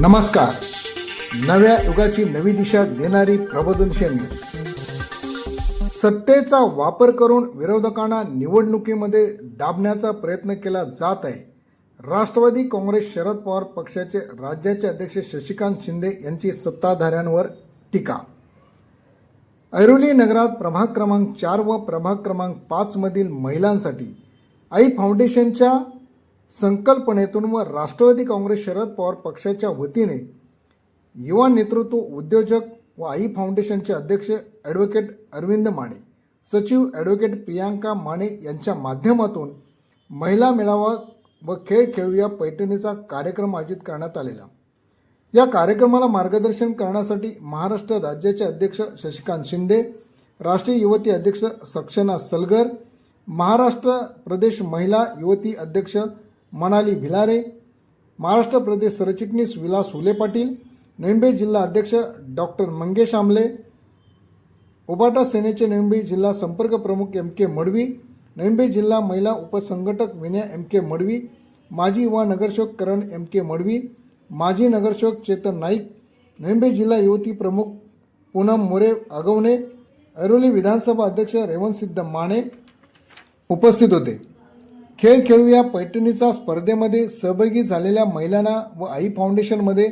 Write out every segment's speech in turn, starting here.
नमस्कार. नव्या युगाची नवी दिशा देणारी प्रबोधनशील. न्यूज. सत्तेचा वापर करून विरोधकांना निवडणुकीमध्ये दाबण्याचा प्रयत्न केला जात आहे. राष्ट्रवादी काँग्रेस शरद पवार पक्षाचे राज्याचे अध्यक्ष शशिकांत शिंदे यांची सत्ताधाऱ्यांवर टीका. ऐरोली नगरात प्रभाग क्रमांक चार व प्रभाग क्रमांक पाचमधील महिलांसाठी आई फाउंडेशनच्या संकल्पनेतून व राष्ट्रवादी काँग्रेस शरद पवार पक्षाच्या वतीने युवा नेतृत्व उद्योजक व आई फाउंडेशनचे अध्यक्ष ॲडव्होकेट अरविंद माने सचिव ॲडव्होकेट प्रियांका माने यांच्या माध्यमातून महिला मेळावा व खेळ खेळूया पैठणीचा कार्यक्रम आयोजित करण्यात आलेला. या कार्यक्रमाला मार्गदर्शन करण्यासाठी महाराष्ट्र राज्याचे अध्यक्ष शशिकांत शिंदे राष्ट्रीय युवती अध्यक्ष सक्षना सलगर महाराष्ट्र प्रदेश महिला युवती अध्यक्ष मनाली भिलारे महाराष्ट्र प्रदेश सरचिटणीस विलास हुले पाटील नेंबे जिल्हा अध्यक्ष डॉक्टर मंगेश आमले उबाटा सेनेचे नेंबे जिल्हा संपर्क प्रमुख एम के मडवी नेंबे जिल्हा महिला उपसंघटक विनय एम के मडवी माजी युवा नगरसेवक करण एम के मडवी माजी नगरसेवक चेतन नाईक नेंबे जिल्हा युवती प्रमुख पूनम मोरे आगवणे ऐरोली विधानसभा अध्यक्ष रेवंत सिद्ध माने उपस्थित होते. खेळ खेळूया. पैठणीचा स्पर्धेमध्ये सहभागी झालेल्या महिलांना व आई फाउंडेशनमध्ये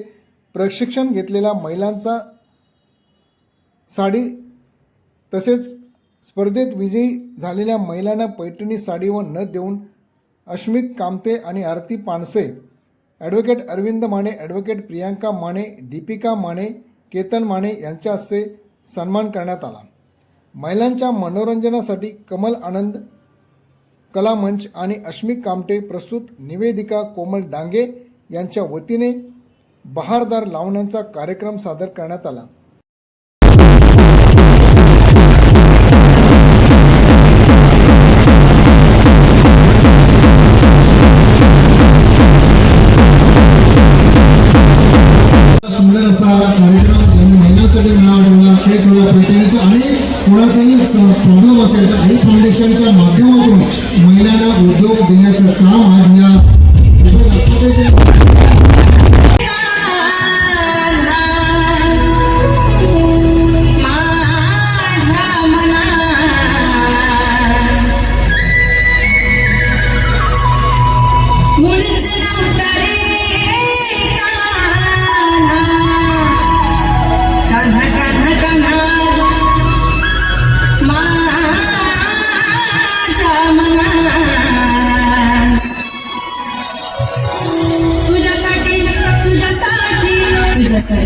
प्रशिक्षण घेतलेल्या महिलांचा साडी तसेच स्पर्धेत विजयी झालेल्या महिलांना पैठणी साडी व देऊन अश्मित कामते आणि आरती पानसे ॲडव्होकेट अरविंद माने ॲडव्होकेट प्रियांका माने दीपिका माने केतन माने यांच्या हस्ते सन्मान करण्यात आला. महिलांच्या मनोरंजनासाठी कमल आनंद कलामंच आणि अश्मिक कामटे प्रस्तुत निवेदिका कोमल डांगे यांच्या वतीने बहारदार लावण्यांचा कार्यक्रम सादर करण्यात आला. सुंदर असा कार्यक्रम त्यांनी महिलांसाठी मिळावलेला खेळ खेळूया पैठणीचा आणि कोणाचाही प्रॉब्लेम असेल तर आई फाउंडेशनच्या माध्यमातून महिलांना उद्योग देण्याचं काम आज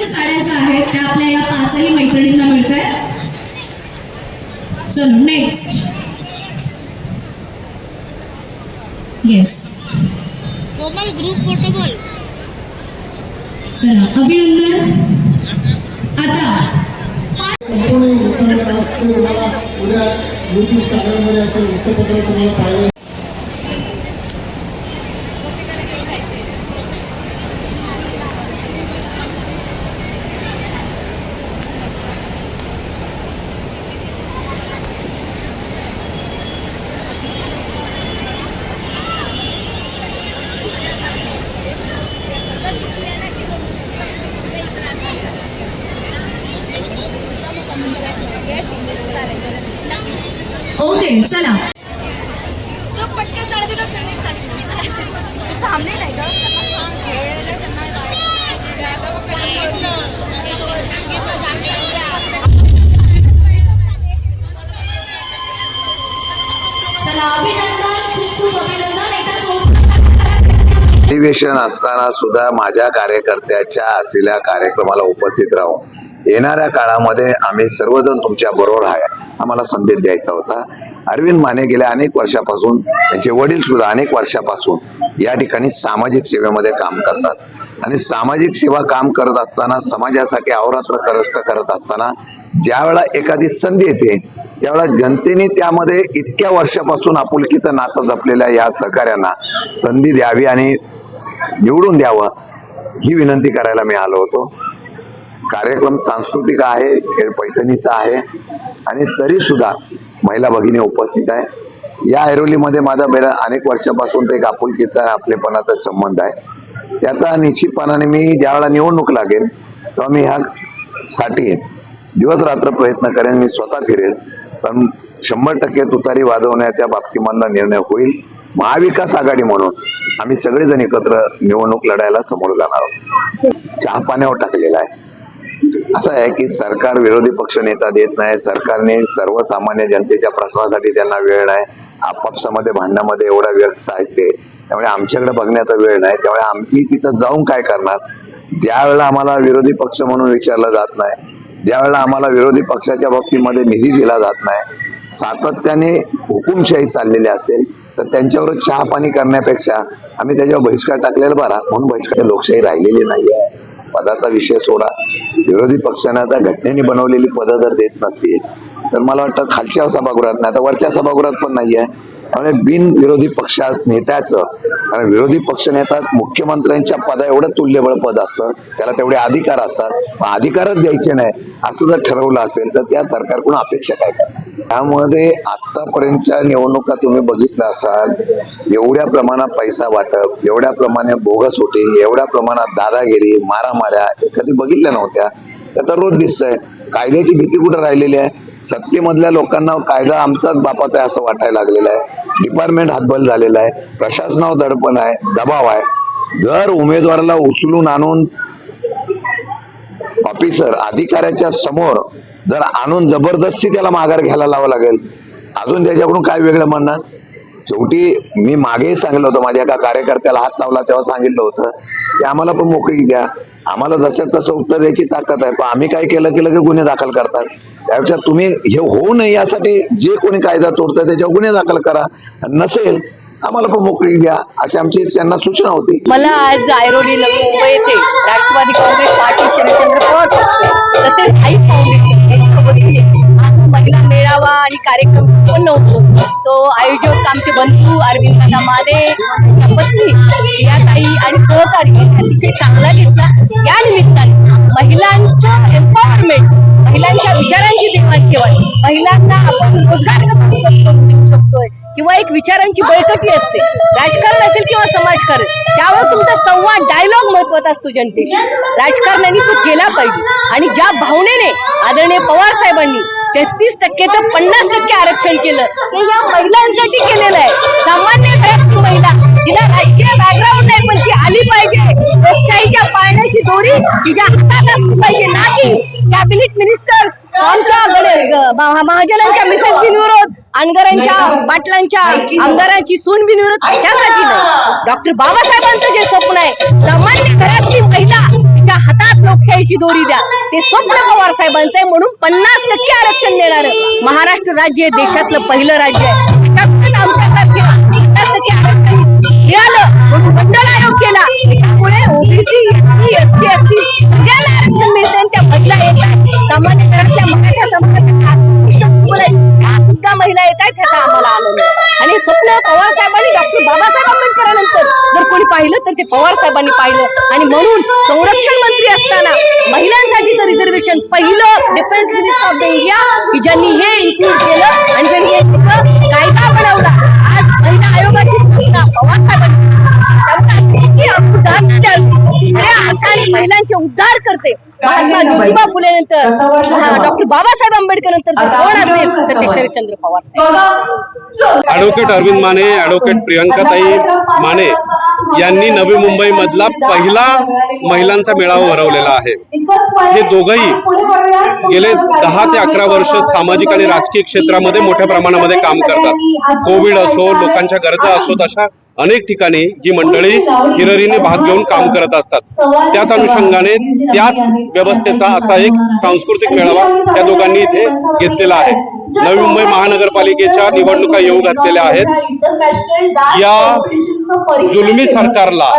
स्पेशल साड्या ज्या आहेत त्या आपल्या या पाचही मैत्रिणींना मिळत आहेत चलो next yes Komal group photo बोल. चला अभिनंदन. आता संपूर्ण उत्तर उद्या युट्यूब चॅनलमध्ये असेल वृत्तपत्र तुम्हाला पाहिजे ओके चला जो पटकन चालत होता त्यांनी चालत थांबले नाही का खेळलेलं त्यांना आता मग सांगितलं जामच्या चला. अभिनंदन खूप खूप अभिनंदन. एकदा सोबत अधिवेशन असताना सुद्धा माझ्या कार्यकर्त्याच्या असलेल्या कार्यक्रमाला उपस्थित राहून येणाऱ्या काळामध्ये आम्ही सर्वजण तुमच्या बरोबर आहे. आम्हाला संदेश द्यायचा होता. अरविंद माने गेल्या अनेक वर्षापासून त्यांचे वडील सुद्धा अनेक वर्षापासून या ठिकाणी सामाजिक सेवेमध्ये काम करतात. आणि सामाजिक सेवा काम करत असताना समाजासाठी अहोरात्र कष्ट करत असताना ज्या वेळा एखादी संधी येते त्यावेळेला जनतेने त्यामध्ये इतक्या वर्षापासून आपुलकीचं नातं जपलेल्या या सहकार्यांना संधी द्यावी आणि निवडून द्यावं ही विनंती करायला मी आलो होतो. कार्यक्रम सांस्कृतिक आहे खेळ पैठणीचा आहे आणि तरी सुद्धा महिला भगिनी उपस्थित आहे. या ऐरोलीमध्ये माझा बेरा अनेक वर्षापासून ते एक आपुलकीचा आपलेपणाचा संबंध आहे. त्याचा निश्चितपणाने मी ज्यावेळेला निवडणूक लागेल तेव्हा मी ह्या साठी दिवस रात्र प्रयत्न करेन मी स्वतः फिरेल. पण शंभर टक्के तुतारी वाजवण्याच्या बाबतीमधला निर्णय होईल. महाविकास आघाडी म्हणून आम्ही सगळेजण एकत्र निवडणूक लढायला समोर जाणार आहोत. चहा पाण्यावर टाकलेला आहे. असं आहे की सरकार विरोधी पक्ष नेता देत नाही सरकारने सर्वसामान्य जनतेच्या प्रश्नासाठी त्यांना वेळ नाही. आपापसामध्ये भांडणामध्ये एवढा वेळ साहित्य त्यामुळे आमच्याकडे बघण्याचा वेळ नाही. त्यामुळे आमची तिथं जाऊन काय करणार? ज्या वेळेला आम्हाला विरोधी पक्ष म्हणून विचारलं जात नाही ज्या वेळेला आम्हाला विरोधी पक्षाच्या बाबतीमध्ये निधी दिला जात नाही सातत्याने हुकुमशाही चाललेली असेल तर त्यांच्यावर चहा पाणी करण्यापेक्षा आम्ही त्याच्यावर बहिष्कार टाकलेला बरा. म्हणून बहिष्कार लोकशाही राहिलेली नाही आहे पदाचा विषय सोडा. विरोधी पक्षांना आता घटनेने बनवलेली पदं जर देत नसतील तर मला वाटतं खालच्या सभागृहात नाही आता वरच्या सभागृहात पण नाही आहे त्यामुळे बिन विरोधी पक्षात नेत्याचं आणि विरोधी पक्ष नेता मुख्यमंत्र्यांच्या पदा एवढं तुल्यबळ पद असतं त्याला तेवढे अधिकार असतात. पण अधिकारच द्यायचे नाही असं जर ठरवलं असेल तर त्या सरकारकडून अपेक्षा काय करणार? त्यामध्ये आतापर्यंतच्या निवडणुका तुम्ही बघितल्या असाल एवढ्या प्रमाणात पैसा वाटप एवढ्या प्रमाणे बोगस होटिंग एवढ्या प्रमाणात दादागिरी मारामाऱ्या हे कधी बघितल्या नव्हत्या? त्या तर रोज दिसतंय. कायद्याची भीती कुठं राहिलेली आहे? सत्तेमधल्या लोकांना कायदा आमचाच बापाचा आहे असं वाटायला लागलेलं आहे. डिपार्टमेंट हातबल झालेलं आहे. प्रशासनावर दडपण आहे. दबाव आहे. जर उमेदवाराला उचलून आणून ऑफिसर अधिकाऱ्याच्या समोर जर आणून जबरदस्ती त्याला माघार घ्यायला लावा लागेल अजून त्याच्याकडून काय वेगळं म्हणणार? शेवटी मी मागेही सांगितलं होतं माझ्या एका कार्यकर्त्याला हात लावला तेव्हा सांगितलं होतं की आम्हाला पण मोकळी द्या आम्हाला जसं तसं उत्तर द्यायची ताकद आहे पण आम्ही काय केलं केलं की गुन्हे दाखल करतात त्यापेक्षा तुम्ही हे होऊ नये यासाठी जे कोणी कायदा तोडतं त्याच्यावर गुन्हे दाखल करा. नसेल आम्हाला पण मोकळी द्या अशी आमची त्यांना सूचना होती. मला आज ऐरोली मुंबई येथे राष्ट्रवादी काँग्रेस पार्टी शरदचंद्र पवार पक्ष तसेच आई फाउंडेशन यांच्या महिला मेळावा आणि कार्यक्रम पण नव्हतो तो आयोजक आमचे बंधू अरविंद दादा माने पत्नी या ताई आणि सहकारी अतिशय चांगला घेतला. या निमित्ताने महिलांचं एम्पॉवरमेंट महिलांच्या विचारांची देवाणघेवाण महिलांना आपण रोजगार करून देऊ शकतोय किंवा एक विचारांची बैठकी असते. राजकारण असेल किंवा समाजकारण त्यावर तुमचा संवाद डायलॉग महत्त्वाचा असतो जनतेशी. राजकारणाने तो केला पाहिजे. आणि ज्या भावनेने आदरणीय पवार साहेबांनी तेहतीस टक्के तर पन्नास टक्के आरक्षण केलं. ते या महिलांसाठी केलेलं आहे. सामान्य घरातील महिला तिला राजकीय बॅकग्राऊंड नाही पण ती आली पाहिजे. लोकशाहीच्या पाळण्याची दोरी तिच्या हातात असली पाहिजे. ना की कॅबिनेट मिनिस्टर आमच्या ग- महाजनांच्या मिसेस बिनविरोध अनगरांच्या पाटलांच्या आमदारांची सून बिनविरोध त्याच्यासाठी नाही. डॉक्टर बाबासाहेबांचं जे स्वप्न आहे सामान्य घरातली महिला त्यांच्या हातात लोकशाहीची दोरी द्या. ते स्वप्न पवार साहेबांचं आहे म्हणून पन्नास टक्के आरक्षण देणार महाराष्ट्र राज्य देशातलं पहिलं राज्य आहे. आमच्यासारखे पन्नास टक्के आरक्षण मिळालं म्हणून केला. त्यामुळे ओबीसी एसटी एसटी एसटी ज्याला आरक्षण मिळते त्या महिला येतात सामान्य घरातल्या मराठा समाजाच्या महिला येत आहेत ह्याचा आम्हाला आलो आणि स्वप्न पवार साहेबांनी डॉक्टर बाबासाहेब आंबेडकरांनंतर जर कोणी पाहिलं तर ते पवार साहेबांनी पाहिलं. आणि म्हणून संरक्षण मंत्री असताना महिलांसाठीचं रिझर्वेशन पहिलं defence minister of the India की ज्यांनी हे इन्क्लूड केलं आणि ज्यांनी कायदा बनवला आज महिला आयोगाची पवार साहेबांनी महिलांचे उद्धार करते. महात्मा ज्योतिबा फुले नंतर डॉक्टर बाबासाहेब आंबेडकर नंतर जर कोण असेल? तर ते शरदचंद्र पवार साहेब. ॲडव्होकेट अरविंद माने ॲडव्होकेट प्रियंकाताई माने यांनी नवी मुंबई मधला पहिला महिलांचा मेळावा भरवलेला आहे. हे दोघंही गेले दहा ते अकरा वर्ष सामाजिक आणि राजकीय क्षेत्रामध्ये मोठ्या प्रमाणामध्ये काम करतात. कोविड असो लोकांच्या गरजा असोत अशा अनेक ठिकाणी ही मंडळी हिररीने भाग घेऊन काम करत असतात. त्याच अनुषंगाने त्याच व्यवस्थेचा असा एक सांस्कृतिक मेळावा त्या दोघांनी इथे घेतलेला आहे. नवी मुंबई महानगरपालिकेच्या निवडणुका येऊ घातलेल्या आहेत. या जुलमी सरकारला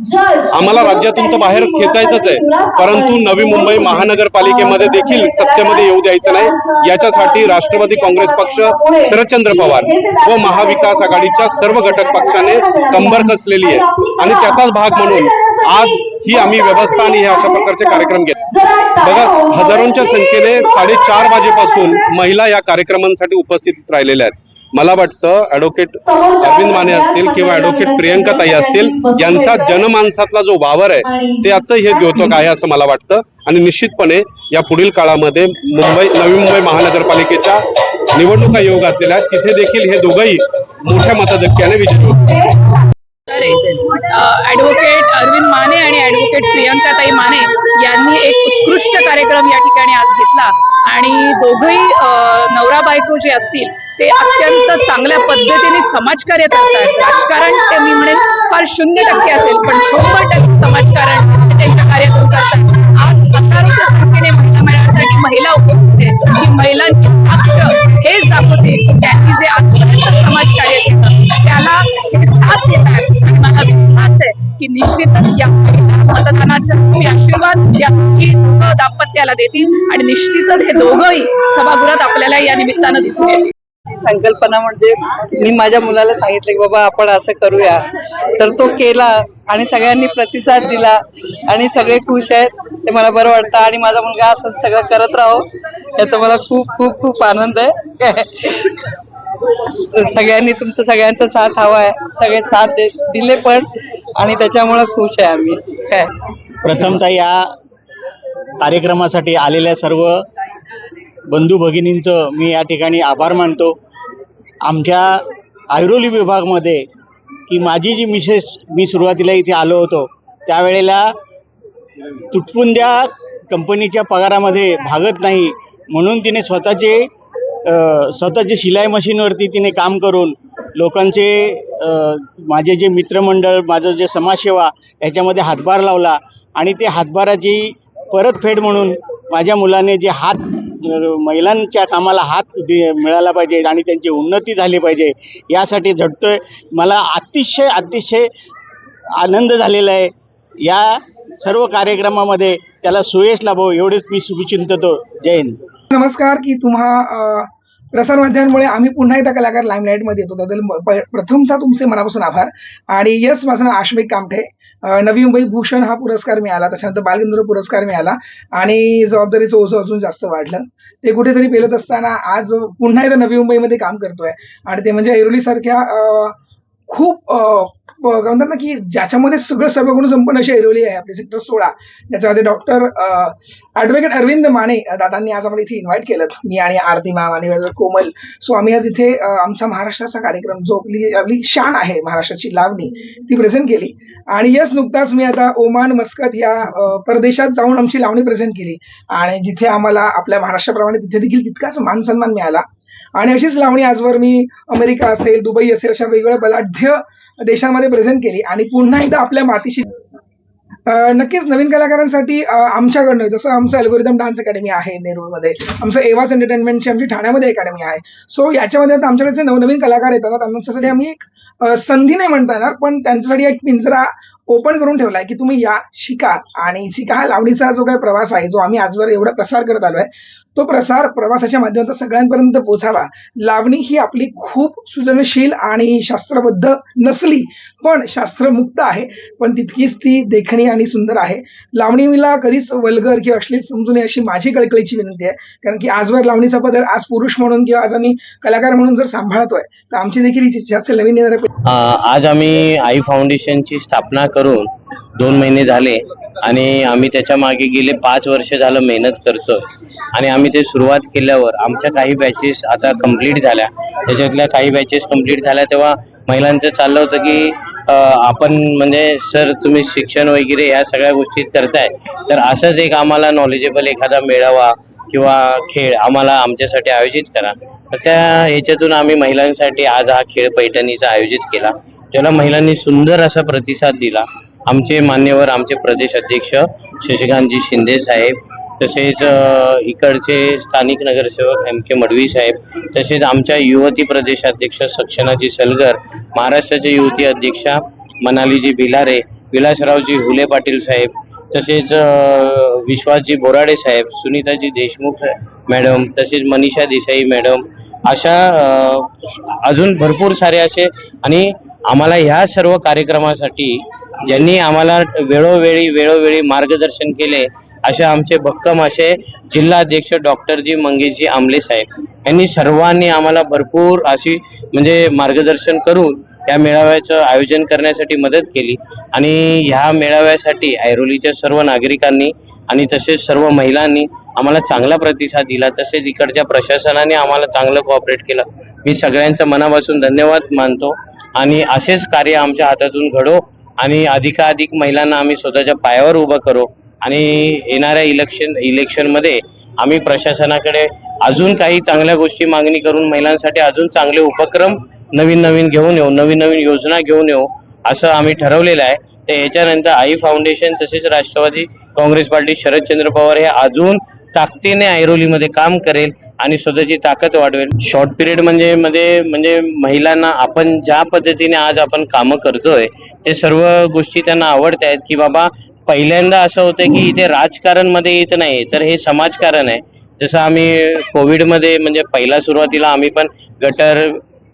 आम्हाला राज्यातून तर बाहेर खेचायचंच आहे परंतु नवी मुंबई महानगरपालिकेमध्ये देखील सत्तेमध्ये येऊ द्यायचं नाही याच्यासाठी राष्ट्रवादी काँग्रेस पक्ष शरदचंद्र पवार व महाविकास आघाडीच्या सर्व घटक पक्षाने कंबर कसलेली आहे आणि त्याचाच भाग म्हणून आज ही आम्ही व्यवस्था आणि हे अशा प्रकारचे कार्यक्रम घेत बघा हजारोंच्या संख्येने साडेचार वाजेपासून महिला या कार्यक्रमांसाठी उपस्थित राहिलेल्या आहेत मला वाटतं ॲडव्होकेट अरविंद माने असतील किंवा ॲडव्होकेट प्रियंका ताई असतील यांचा जनमानसातला जो वावर आहे त्याचं हे द्योतक आहे असं मला वाटतं. आणि निश्चितपणे या पुढील काळामध्ये मुंबई नवी मुंबई महानगरपालिकेच्या निवडणुका घातलेल्या आहेत. तिथे देखील हे दोघंही मोठ्या मताधिक्याने विजयी होतील. ऍडव्होकेट अरविंद माने आणि ऍडव्होकेट प्रियंकाताई माने यांनी एक उत्कृष्ट कार्यक्रम या ठिकाणी आज घेतला. आणि दोघही नवरा बायको जे असतील ते अत्यंत चांगल्या पद्धतीने समाजकार्य करतात राजकारण ते मी म्हणेन फार शून्य टक्के असेल पण शंभर टक्के समाजकारण ते त्यांच्या कार्यातून करतात आज हजारोच्या संख्येने महिला मेळाव्यासाठी महिला उपस्थित आहेत. की महिलांची पक्ष हेच दाखवते की त्यांनी जे आजपर्यंत समाजकार्य केलं त्याला हे साथ देत आहेत. आणि मला विश्वास आहे की निश्चितच या मतदानाच्या आशीर्वाद या दाम्पत्याला देतील आणि निश्चितच हे दोघंही सभागृहात आपल्याला या निमित्तानं दिसून येतील. संकल्पना म्हणजे मी माझ्या मुलाला सांगितलं की बाबा आपण असं करूया. तर तो केला आणि सगळ्यांनी प्रतिसाद दिला आणि सगळे खुश आहेत. ते मला बरं वाटतं आणि माझा मुलगा असं सगळं करत राहो. याचा मला खूप खूप खूप आनंद आहे. सगळ्यांनी तुमचं सगळ्यांचा साथ हवा आहे. सगळे साथ दिले पण आणि त्याच्यामुळे खुश आहे आम्ही. काय? प्रथमतः या कार्यक्रमासाठी आलेल्या सर्व बंधू भगिनींचं मी या ठिकाणी आभार मानतो. आमच्या ऐरोली विभागमध्ये की माझी जी मिसेस मी सुरुवातीला इथे आलो होतो त्यावेळेला तुटपुंज्या कंपनीच्या पगारामध्ये भागत नाही म्हणून तिने स्वतःचे स्वतःचे शिलाई मशीनवरती तिने काम करून लोकांचे माझे जे मित्रमंडळ माझं जे समाजसेवा याच्यामध्ये हातभार लावला आणि ते हातभाराची परतफेड म्हणून माझ्या मुलाने जे हात महिलांच्या कामाला हात मिळाला पाहिजे आणि त्यांची उन्नती झाली पाहिजे यासाठी झटतोय. मला अतिशय अतिशय आनंद झालेला आहे. या सर्व कार्यक्रमामध्ये त्याला सुयश लाभो एवढेच मी शुभचिंततो जय हिंद. नमस्कार की तुम्हा प्रसारमाध्यमांमुळे आम्ही पुन्हा एकदा कलाकार लाईमलाईटमध्ये येतो. त्याबद्दल प्रथमतः तुमचे मनापासून आभार. आणि यस माझं नाव आश्विक कामठे. नवी मुंबई भूषण हा पुरस्कार मिळाला. त्याच्यानंतर बालगंधर्व पुरस्कार मिळाला. आणि जबाबदारीचं ओझं अजून जास्त वाढलं. ते कुठेतरी पेलत असताना आज पुन्हा एकदा नवी मुंबईमध्ये काम करतोय. आणि ते म्हणजे ऐरोलीसारख्या खूप काय म्हणतात ना की ज्याच्यामध्ये सगळं सर्वगुण संपन्न अशी ऐरोली आहे आपली सेक्टर सोळा. त्याच्यामध्ये डॉक्टर ॲडव्होकेट अरविंद माने दादांनी आज आम्हाला इथे इन्व्हाइट केलं. मी आणि आरती माम आणि कोमल सो आम्ही आज इथे आमचा महाराष्ट्राचा कार्यक्रम जो आपली आपली शान आहे महाराष्ट्राची लावणी ती प्रेझेंट केली. आणि यस नुकताच मी आता ओमान मस्कत या परदेशात जाऊन आमची लावणी प्रेझेंट केली. आणि जिथे आम्हाला आपल्या महाराष्ट्राप्रमाणे तिथे देखील तितकाच मान सन्मान मिळाला. आणि अशीच लावणी आजवर मी अमेरिका असेल दुबई असेल अशा वेगवेगळ्या बलाढ्य देशांमध्ये प्रेझेंट केली. आणि पुन्हा एकदा आपल्या मातीशी नक्कीच नवीन कलाकारांसाठी आमच्याकडनं जसं आमचं अल्गोरिदम डान्स अकॅडमी आहे नेरूळमध्ये आमचं एवास एंटरटेनमेंटची आमची ठाण्यामध्ये अकॅडमी आहे. सो याच्यामध्ये आता आमच्याकडे जे नवनवीन कलाकार येतात त्यांच्यासाठी आम्ही एक संधी नाही म्हणता येणार पण त्यांच्यासाठी एक पिंजरा ओपन करून ठेवलाय की तुम्ही या शिका. आणि शिका हा लावणीचा जो काही प्रवास आहे जो आम्ही आजवर एवढा प्रसार करत आलो आहे तो प्रसार प्रवासाच्या माध्यमातून सगळ्यांपर्यंत पोहोचावा. लावणी ही आपली खूप सृजनशील आणि शास्त्रबद्ध नसली पण शास्त्रमुक्त आहे. पण तितकीच ती देखणी आणि सुंदर आहे. लावणीला कधीच वल्गर किंवा अश्लील समजू नये अशी माझी कळकळीची विनंती आहे. कारण की आजवर लावणीचा पदर आज पुरुष म्हणून किंवा आज आम्ही कलाकार म्हणून जर सांभाळतोय तर आमची देखील इच्छा असेल नवीन येणाऱ्या आज आम्ही आई फाउंडेशनची स्थापना करून दोन महिने झाले आणि आम्ही त्याच्यामागे गेले पाच वर्ष झालं मेहनत करतो आणि आम्ही ते सुरुवात केल्यावर आमच्या काही बॅचेस आता कंप्लीट झाल्या. त्याच्यातल्या काही बॅचेस कंप्लीट झाल्या तेव्हा महिलांचं चाललं होतं की आपण म्हणजे सर तुम्ही शिक्षण वगैरे ह्या सगळ्या गोष्टी करताय तर असंच एक आम्हाला नॉलेजेबल एखादा मेळावा किंवा खेळ आम्हाला आमच्यासाठी आयोजित करा. तर त्या ह्याच्यातून आम्ही महिलांसाठी आज हा खेळ पैठणीचा आयोजित केला. ज्याला महिलांनी सुंदर असा प्रतिसाद दिला. आमचे मान्यवर आमचे प्रदेश अध्यक्ष शशिकांतजी शिंदे साहेब तसेच इकडचे स्थानिक नगरसेवक एम के मडवी साहेब तसेच आमच्या युवती प्रदेशाध्यक्ष सक्षनाजी सलगर महाराष्ट्राचे युवती अध्यक्षा मनालीजी भिलारे विलासरावजी हुले पाटील साहेब तसेच विश्वासजी बोराडे साहेब सुनीताजी देशमुख मॅडम तसेच मनीषा देसाई मॅडम अशा अजून भरपूर सारे असे आणि आम्हाला ह्या सर्व कार्यक्रमासाठी ज्यांनी आम्हाला वेळोवेळी वेळोवेळी मार्गदर्शन केले असे आमचे भक्कम असे जिल्हाध्यक्ष डॉक्टर जी मंगेशजी आमले साहेब. यांनी सर्वांनी आम्हाला भरपूर अशी म्हणजे मार्गदर्शन करून या मेळाव्याचं आयोजन करण्यासाठी मदत केली. आणि ह्या मेळाव्यासाठी ऐरोलीच्या सर्व नागरिकांनी आणि तसेच सर्व महिलांनी आम्हाला चांगला प्रतिसाद दिला. तसेच इकडच्या प्रशासनाने आम्हाला चांगलं कोऑपरेट केलं. मी सगळ्यांचं मनापासून धन्यवाद मानतो. आणि असेच कार्य आमच्या हातातून घडो आणि अधिकाधिक महिलांना आम्ही स्वतःच्या पायावर उभं करू. आणि येणाऱ्या इलेक्शन इलेक्शनमध्ये आम्ही प्रशासनाकडे अजून काही चांगल्या गोष्टी मागणी करून महिलांसाठी अजून चांगले उपक्रम नवीन नवीन घेऊन येऊ नवीन नवीन योजना घेऊन येऊ असं आम्ही ठरवलेलं आहे. तर याच्यानंतर आई फाउंडेशन तसेच राष्ट्रवादी काँग्रेस पार्टी शरदचंद्र पवार हे अजून ताकदीने ऐरोलीमध्ये काम करेल आणि स्वतःची ताकद वाढवेल. शॉर्ट पिरियड म्हणजे मध्ये म्हणजे महिलांना आपण ज्या पद्धतीने आज आपण कामं करतोय ते सर्व गोष्टी त्यांना आवडत आहेत की बाबा पहिल्यांदा असं होतं की इथे राजकारणमध्ये येत नाही तर हे समाजकारण आहे. जसं आम्ही कोविडमध्ये म्हणजे पहिला सुरुवातीला आम्ही पण गटर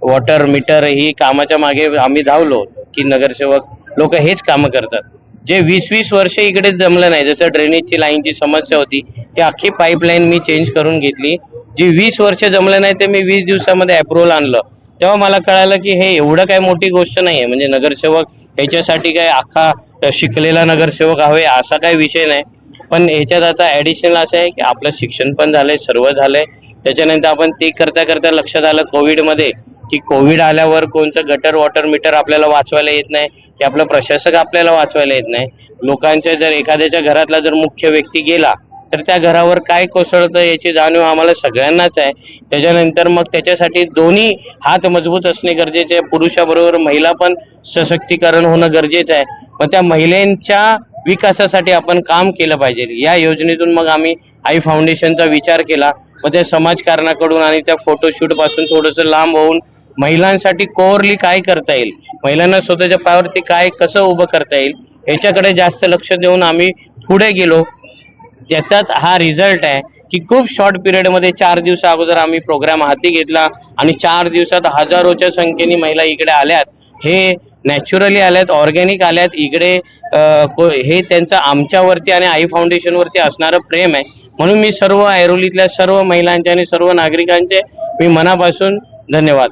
वॉटर मीटर ही कामाच्या मागे आम्ही धावलो की नगरसेवक लोक हेच कामं करतात. जे वीस वीस वर्ष इकडे जमलं नाही जसं ड्रेनेजची लाईनची समस्या होती ती अख्खी पाईपलाईन मी चेंज करून घेतली. जी वीस वर्ष जमलं नाही ते मी वीस दिवसामध्ये अप्रुव्हल आणलं. तेव्हा मला कळालं की हे एवढं काय मोठी गोष्ट नाही आहे म्हणजे नगरसेवक ह्याच्यासाठी काय अख्खा शिकलेला नगरसेवक हवे असा काही विषय नाही. पण ह्याच्यात आता ॲडिशनल असं आहे की आपलं शिक्षण पण झालंय सर्व झालंय. त्याच्यानंतर आपण ते करता करता लक्षात आलं कोविडमध्ये की कोविड आल्यावर कोणचं गटर वॉटर मीटर आपल्याला वाचवायला येत नाही की आपलं प्रशासक आपल्याला वाचवायला येत नाही. लोकांच्या जर एखाद्याच्या घरातला जर मुख्य व्यक्ती गेला तर त्या घरावर काय कोसळतं याची जाणीव आम्हाला सगळ्यांनाच आहे. त्याच्यानंतर मग त्याच्यासाठी दोन्ही हात मजबूत असणे गरजेचे आहे. पुरुषाबरोबर महिला पण सशक्तीकरण होणं गरजेचं आहे. मग त्या महिलांच्या विकासासाठी आपण काम केलं पाहिजे. या योजनेतून मग आम्ही आई फाउंडेशनचा विचार केला. मग त्या समाजकारणाकडून आणि त्या फोटोशूटपासून थोडंसं लांब होऊन महिलांसाठी कोअरली काय करता येईल? महिलांना स्वतःच्या पायावरती काय कसं उभं करता येईल? याच्याकडे जास्त लक्ष देऊन आम्ही पुढे गेलो. त्याचाच हा रिझल्ट आहे की खूप शॉर्ट पिरियडमध्ये चार दिवसा अगोदर आम्ही प्रोग्राम हाती घेतला आणि चार दिवसात हजारोच्या संख्येने महिला इकडे आल्यात. हे नॅचरली आल्यात ऑर्गॅनिक आल्यात इकडे हे त्यांचं आमच्यावरती आणि आई फाउंडेशनवरती असणारं प्रेम आहे. म्हणून मी सर्व ऐरोलीतल्या सर्व महिलांचे आणि सर्व नागरिकांचे मी मनापासून धन्यवाद.